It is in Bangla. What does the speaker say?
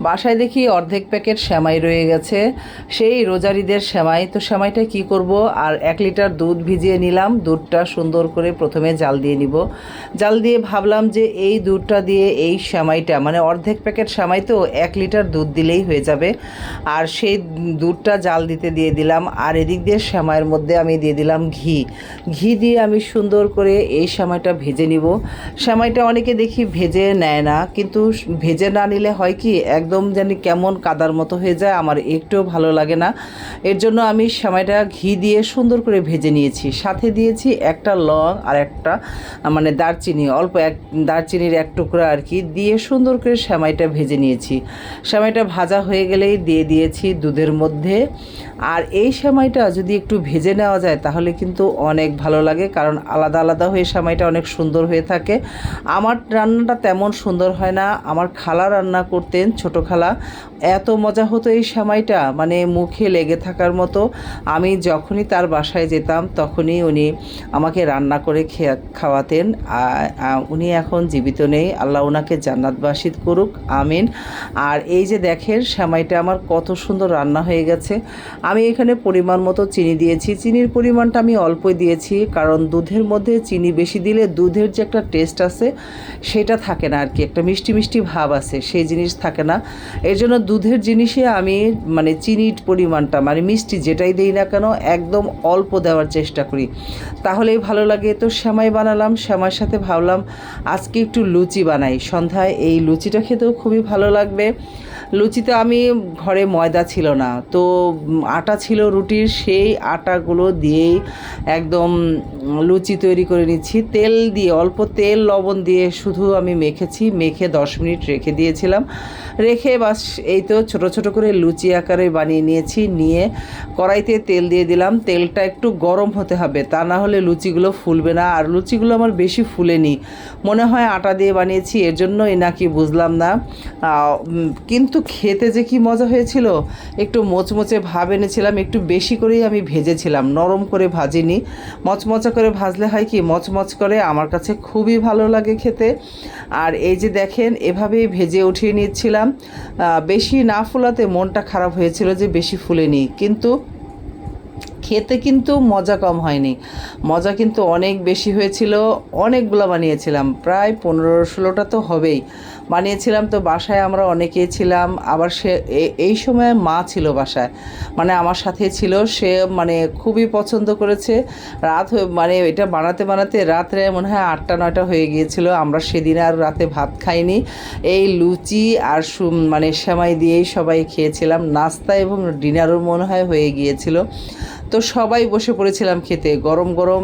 বাসায় দেখি অর্ধেক প্যাকেট সেমাই রয়ে গেছে। সেই রোজারিদের সেমাই। তো সেমাইটা কি করব? আর এক লিটার দুধ ভিজিয়ে নিলাম। দুধটা সুন্দর করে প্রথমে জাল দিয়ে নিব। জাল দিয়ে ভাবলাম যে এই দুধটা দিয়ে এই সেমাইটা মানে অর্ধেক প্যাকেট সেমাই তো এক লিটার দুধ দিলেই হয়ে যাবে। আর সেই দুধটা জাল দিতে দিয়ে দিলাম। আর এদিক দিয়ে সেমাইয়ের মধ্যে আমি দিয়ে দিলাম ঘি। ঘি দিয়ে আমি সুন্দর করে এই সেমাইটা ভেজে নিব। সেমাইটা অনেকে দেখি ভেজে নেয় না। কিন্তু ভেজে না নিলে হয় কি একদম জানি কেমন কাদার মতো হয়ে যায়, আমার একটুও ভালো লাগে না। এর জন্য আমি সেমাইটা ঘি দিয়ে সুন্দর করে ভেজে নিয়েছি। সাথে দিয়েছি একটা লং আর একটা মানে দারচিনি, অল্প এক দারচিনির এক টুকরা আর কি, দিয়ে সুন্দর করে সেমাইটা ভেজে নিয়েছি। সেমাইটা ভাজা হয়ে গেলেই দিয়ে দিয়েছি দুধের মধ্যে। আর এই সেমাইটা যদি একটু ভেজে নেওয়া যায়, তাহলে কিন্তু অনেক ভালো লাগে, কারণ আলাদা আলাদা হয়ে সেমাইটা অনেক সুন্দর হয়ে থাকে। আমার রান্নাটা তেমন সুন্দর হয় না। আমার খালা রান্না করতেন ছোট খালা এত মজা হতো এই সেমাইটা মানে মুখে লেগে থাকার মতো। আমি যখনই তার বাসায় যেতাম, তখনই উনি আমাকে রান্না করে খেয়া, খাওয়াতেন। উনি এখন জীবিত নেই। আল্লাহ ওনাকে জান্নাতবাসিত করুক, আমিন। আর এই যে দেখেন সেমাইটা আমার কত সুন্দর রান্না হয়ে গেছে। আমি এখানে পরিমাণ মতো চিনি দিয়েছি। চিনির পরিমাণটা আমি অল্পই দিয়েছি, কারণ দুধের মধ্যে চিনি বেশি দিলে দুধের যে একটা টেস্ট আছে, সেটা থাকে না আর কি একটা মিষ্টি মিষ্টি ভাব আছে, সেই জিনিস থাকে না। এর জন্য দুধের জিনিসে আমি মানে চিনির পরিমাণটা মানে মিষ্টি যেটাই দিই না কেন, একদম অল্প দেওয়ার চেষ্টা করি। তাহলেই ভালো লাগে। তো শ্যামাই বানালাম, শ্যামার সাথে ভাবলাম আজকে একটু লুচি বানাই। সন্ধ্যায় এই লুচিটা খেতেও খুবই ভালো লাগবে। লুচিতে আমি ঘরে ময়দা ছিল না। তো আটা ছিল রুটির, সেই আটাগুলো দিয়েই একদম লুচি তৈরি করে নিচ্ছি। তেল দিয়ে, অল্প তেল, লবণ দিয়ে শুধু আমি মেখেছি, মেখে দশ মিনিট রেখে দিয়েছিলাম। রেখে বাস এই তো ছোট ছোট করে লুচি আকারে বানিয়ে নিয়েছি, নিয়ে কড়াইতে তেল দিয়ে দিলাম। তেলটা একটু গরম হতে হবে, তা না হলে লুচিগুলো ফুলবে না। আর লুচিগুলো আমার বেশি ফুলেনি। মনে হয় আটা দিয়ে বানিয়েছি, এর জন্যই নাকি বুঝলাম না। কিন্তু খেতে যে কি মজা হয়েছিল? একটু মোচমোচে ভাব এনেছিলাম, একটু বেশি করেই আমি ভেজেছিলাম, নরম করে ভাজিনি। মচমচা করে ভাজলে হয় কি, মচমচ করে আমার কাছে খুবই ভালো লাগে খেতে। আর এই যে দেখেন, এভাবেই ভেজে উঠিয়ে নিচ্ছিলাম। বেশি না ফুলাতে মনটা খারাপ হয়েছিল যে বেশি ফুলেনি। কিন্তু খেতে কিন্তু মজা কম হয়নি। মজা কিন্তু অনেক বেশি হয়েছিল। অনেকগুলো বানিয়েছিলাম। প্রায় পনেরো ষোলোটা তো হবেই। বানিয়েছিলাম তো বাসায় আমরা অনেকেই ছিলাম। আবার সে এই সময় মা ছিল বাসায়। মানে আমার সাথে ছিল। সে মানে খুবই পছন্দ করেছে। রাত মানে এটা বানাতে বানাতে রাত্রে মনে হয় আটটা, নয়টা হয়ে গিয়েছিল। আমরা সেদিন আর রাতে ভাত খাইনি। এই লুচি আর মানে সেমাই দিয়েই সবাই খেয়েছিলাম। নাস্তা এবং ডিনারও মনে হয় হয়ে গিয়েছিল। তো সবাই বসে পড়েছিলাম খেতে গরম গরম